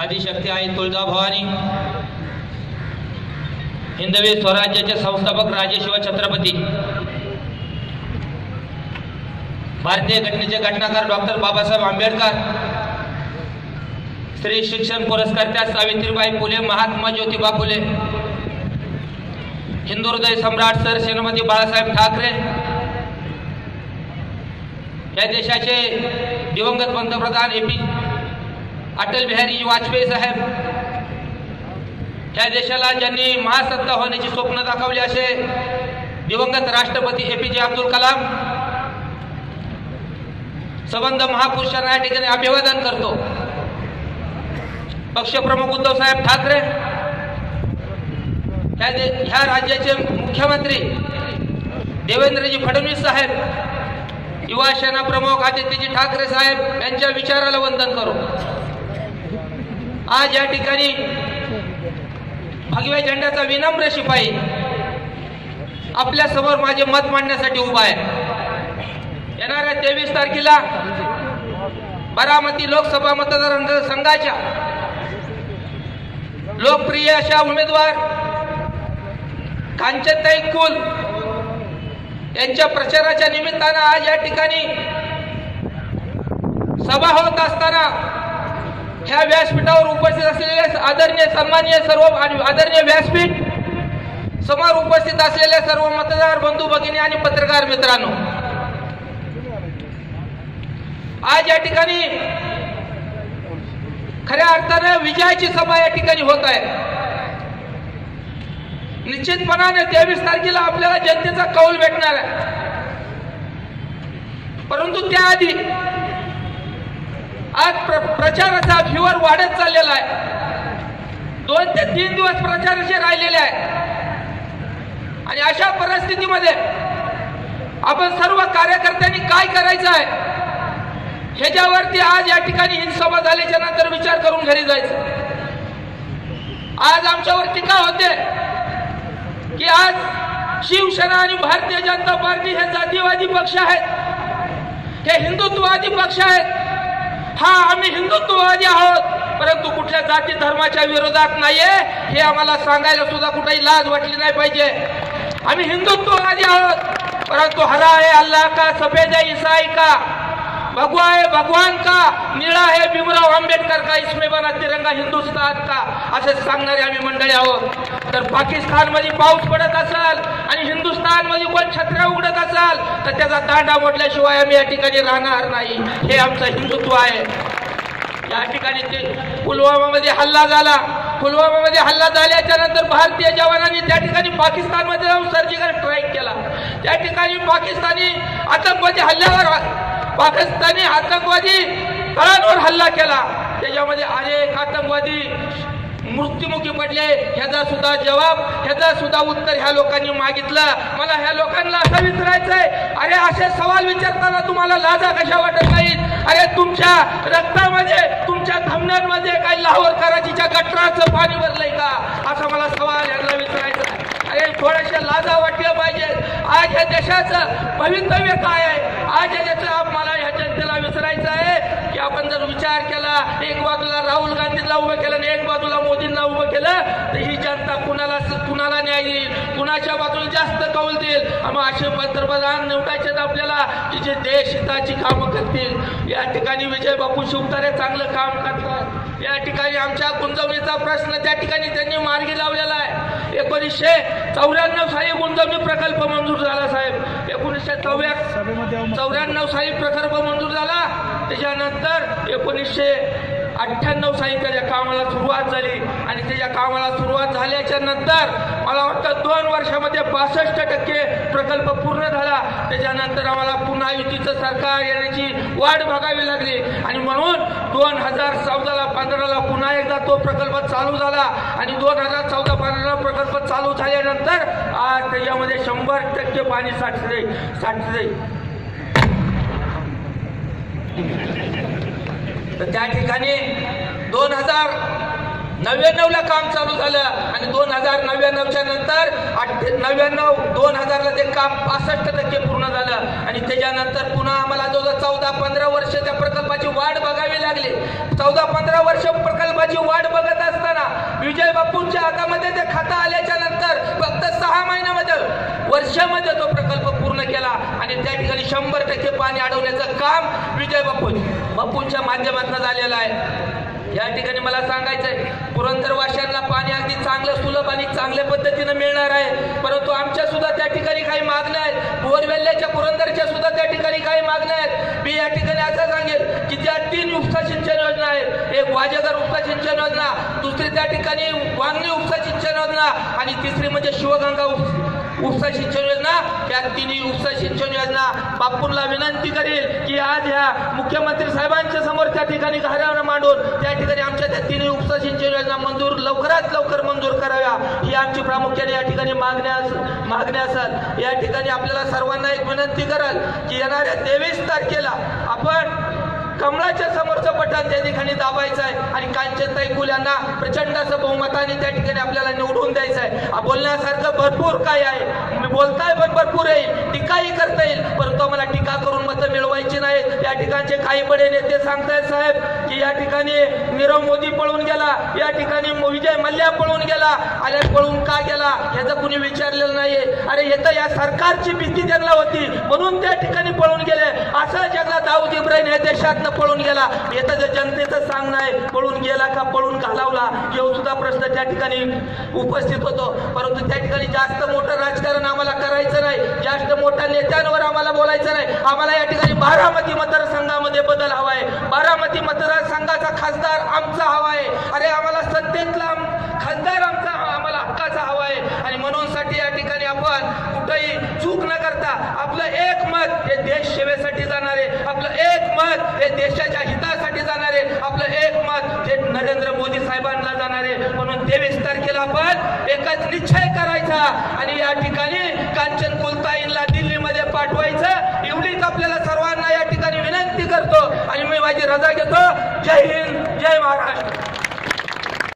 आदिशक्ती आई तुळजाभवानी. हिंदवी स्वराज्याचे संस्थापक राजेशिव छत्रपती. भारतीय घटनेचे घटनाकार डॉक्टर बाबासाहेब आंबेडकर. स्त्री शिक्षण पुरस्कर्त्या सावित्रीबाई फुले महात्मा ज्योतिबा फुले. हिंदू हृदय सम्राट सर श्रीमती बाळासाहेब ठाकरे. या देशाचे दिवंगत पंतप्रधान ए पी अटल बिहारी वाजपेयी साहेब या देशाला ज्यांनी महासत्ता होण्याची स्वप्न दाखवली असे दिवंगत राष्ट्रपती ए पी जे अब्दुल कलाम संबंध महापुरुषांना या ठिकाणी अभिवादन करतो. पक्षप्रमुख उद्धव साहेब ठाकरे ह्या ह्या राज्याचे मुख्यमंत्री देवेंद्रजी फडणवीस साहेब युवा सेना प्रमुख आदित्यजी ठाकरे साहेब यांच्या विचाराला वंदन करू. आज या ठिकाणी भगव्या झेंड्याचा विनम्र शिपाई आपल्यासमोर माझे मत मांडण्यासाठी उभा आहे. येणाऱ्या तेवीस तारखेला बारामती लोकसभा मतदारसंघाच्या लोकप्रिय अशा उमेदवार कांचनताई कुल यांच्या प्रचाराच्या निमित्तानं आज या ठिकाणी सभा होत असताना ह्या व्यासपीठावर उपस्थित असलेले आदरणीय सन्मान्य सर्व आदरणीय व्यासपीठ समोर उपस्थित असलेले सर्व मतदार बंधू भगिनी आणि पत्रकार मित्रांनो आज या ठिकाणी खऱ्या अर्थानं विजयाची सभा या ठिकाणी होत आहे. निश्चितपणाने तेवीस तारखेला आपल्याला जनतेचा कौल भेटणार आहे. परंतु त्याआधी आज प्र प्रचाराचा व्ह्यूवर वाढत चाललेला आहे. दोन ते तीन दिवस प्रचाराचे राहिलेले आहे. आणि अशा परिस्थितीमध्ये आपण सर्व कार्यकर्त्यांनी काय करायचं आहे? ह्याच्यावरती आज या ठिकाणी ही झाल्याच्यानंतर विचार करून घरी जायचं. आज आमच्यावर टीका होते की आज शिवसेना आणि भारतीय जनता पार्टी हे जातीवादी पक्ष आहेत. हे हिंदुत्ववादी पक्ष आहेत. हा आम्ही हिंदुत्ववादी आहोत. परंतु कुठल्या जाती धर्माच्या विरोधात नाहीये हे आम्हाला सांगायला सुद्धा कुठेही लाज वाटली नाही पाहिजे. आम्ही हिंदुत्ववादी आहोत. परंतु हरा है अल्लाह का सफेद है ईसाई का भगवा है भगवान का निळा है भीमराव आंबेडकर का इसमें बना तिरंगा हिंदुस्तान का. असं सांगणारे आम्ही मंडळी आहोत. तर पाकिस्तानमध्ये पाऊस पडत असाल आणि हिंदुस्थानमध्ये कोण छत्र्या उघडत असाल तर त्याचा दांडा मोडल्याशिवाय आम्ही या ठिकाणी राहणार नाही. हे आमचं हिंदुत्व आहे. या ठिकाणी ते पुलवामामध्ये हल्ला झाला. पुलवामामध्ये हल्ला झाल्याच्यानंतर भारतीय जवानांनी त्या ठिकाणी पाकिस्तानमध्ये जाऊन सर्जिकल स्ट्राईक केला. त्या ठिकाणी पाकिस्तानी आतंकवादी हल्ल्यावर पाकिस्तानी आतंकवादी तळांवर हल्ला केला. त्याच्यामध्ये अनेक आतंकवादी मृत्युमुखी पडले ह्याचा सुद्धा जबाब ह्याचा सुद्धा उत्तर ह्या लोकांनी मागितलं. मला ह्या लोकांना असं विचारायचंय अरे असे सवाल विचारताना तुम्हाला लाजा कशा वाटत नाहीत? अरे तुमच्या रक्तामध्ये तुमच्या धमन्यांमध्ये काही लाहोर कराचीच्या गटराचं पाणी भरलंय का? असा मला सवाल यांना विचारायचा आहे. अरे थोड्याशा लाजा वाटल्या पाहिजे आज ह्या देशाचं भवितव्य काय आहे? आज या देशाचं मला ह्या जनतेला विचारायचं आहे जर विचार केला एक बाजूला राहुल गांधींना उभं केलं आणि एक बाजूला मोदींना उभं केलं तर ही जनता कुणाला कुणाला न्याय देईल कुणाच्या बाजूला जास्त कौल देईल? मग असे पंतप्रधान निवडायचे आपल्याला की जे देश हिताची कामं करतील. या ठिकाणी विजय बापू शिवतारे चांगलं काम करतात. या ठिकाणी आमच्या गुंजवणीचा प्रश्न त्या ठिकाणी त्यांनी मार्गी लावलेला आहे. एकोणीसशे चौऱ्याण्णव साली गुंतवणूक प्रकल्प मंजूर झाला साहेब. एकोणीसशे चौऱ्या चौऱ्याण्णव साली प्रकल्प मंजूर झाला. त्याच्यानंतर एकोणीसशे अठ्ठ्याण्णव साली त्याच्या कामाला सुरुवात झाली आणि त्याच्या कामाला सुरुवात झाल्याच्यानंतर मला वाटतं दोन वर्षामध्ये बासष्ट टक्के प्रकल्प पूर्ण झाला. त्याच्यानंतर आम्हाला पुन्हा युतीचं सरकार येण्याची वाट बघावी लागली. आणि म्हणून दोन हजार चौदाला पंधराला पुन्हा एकदा तो प्रकल्प चालू झाला आणि दोन हजार चौदा पंधराला प्रकल्प चालू झाल्यानंतर आज त्याच्यामध्ये शंभर टक्के पाणी साठले साठले. तर त्या ठिकाणी दोन हजार नव्याण्णवला काम चालू झालं आणि दोन हजार नव्याण्णवच्या नंतर आठ नव्याण्णव दोन हजारला ते काम पासष्ट टक्के पूर्ण झालं. आणि त्याच्यानंतर पुन्हा आम्हाला जवळ चौदा पंधरा वर्ष त्या प्रकल्पाची वाढ बघावी लागली. चौदा पंधरा वर्ष प्रकल्पाची वाढ वाट बघत असताना विजय बापूंच्या हातामध्ये ते खातं आल्याच्यानंतर फक्त सहा महिन्यामध्ये वर्षामध्ये तो प्रकल्प पूर्ण केला. आणि त्या ठिकाणी शंभर टक्के पाणी अडवण्याचं काम विजय बापू बापूंच्या माध्यमातून झालेलं आहे. या ठिकाणी मला सांगायचंय पुरंदर वाशांना पाणी अगदी चांगलं सुलभ आणि चांगल्या पद्धतीनं मिळणार आहे. परंतु आमच्या सुद्धा त्या ठिकाणी काही मागण्या आहेत. बोरवेल्ल्याच्या पुरंदरच्या सुद्धा त्या ठिकाणी काही मागण्या आहेत. मी या ठिकाणी असं सांगेल की त्या तीन उपसा सिंचन योजना आहेत एक वाजेगर उपसा सिंचन योजना दुसरी त्या ठिकाणी वांगणी उपसा सिंचन योजना आणि तिसरी म्हणजे शिवगंगा उपसा उपसा सिंचन योजना या तिन्ही उपसा सिंचन योजना बापूंना विनंती करेल की आज ह्या मुख्यमंत्री साहेबांच्या समोर त्या ठिकाणी घरावर मांडून त्या ठिकाणी आमच्या त्या तिन्ही उपसा सिंचन योजना मंजूर लवकरात लवकर मंजूर कराव्या ही आमची प्रामुख्याने या ठिकाणी मागण्या मागण्या असतात या ठिकाणी आपल्याला सर्वांना एक विनंती कराल की येणाऱ्या तेवीस तारखेला आपण कमळाच्या समोरचं बटन त्या ठिकाणी दाबायचं आहे आणि कांचनताई कुल यांना प्रचंड असं बहुमताने त्या ठिकाणी आपल्याला निवडून द्यायचं आहे. बोलण्यासारखं भरपूर काय आहे. मी बोलताय पण भरपूर येईल. टीकाही करता येईल परंतु आम्हाला टीका करून व्हायची नाही. या ठिकाणचे काही बडे नेते सांगतायत साहेब की या ठिकाणी नीरव मोदी पळून गेला या ठिकाणी विजय मल्ल्या पळून गेला. आल्या पळून का गेला याचं कुणी विचारलेलं नाहीये. अरे हे तर या सरकारची भीती त्यांना होती. म्हणून त्या ठिकाणी पळून गेले. असं जगला दाऊद इब्राहिम या देशातनं पळून गेला. हे तर जनतेचं सांगणं आहे पळून गेला का पळून घालावला? येऊ सुद्धा प्रश्न त्या ठिकाणी उपस्थित होतो. परंतु त्या ठिकाणी जास्त मोठं राजकारण आम्हाला करायचं नाही. जास्त मोठ्या नेत्यांवर आम्हाला बोलायचं नाही. आम्हाला या ठिकाणी बारामती मतदारसंघामध्ये बदल हवा आहे बारामती मतदारसंघाचा खासदार आमचा हवा आहे अरे आम्हाला सत्तेतला खासदार आमचा आम्हाला हक्काचा हवा आहे आणि म्हणून साठी या ठिकाणी आपण कुठेही चूक न करता आपलं एक मत हे देश सेवेसाठी जाणारे आपलं एक मत हे देशाच्या हितासाठी जाणारे आपलं एक मत हे नरेंद्र मोदी साहेबांना जाणारे म्हणून तेवीस तारखेला आपण एकच निश्चय करायचा. आणि या ठिकाणी रजा घेतो. जय हिंद जय महाराष्ट्र.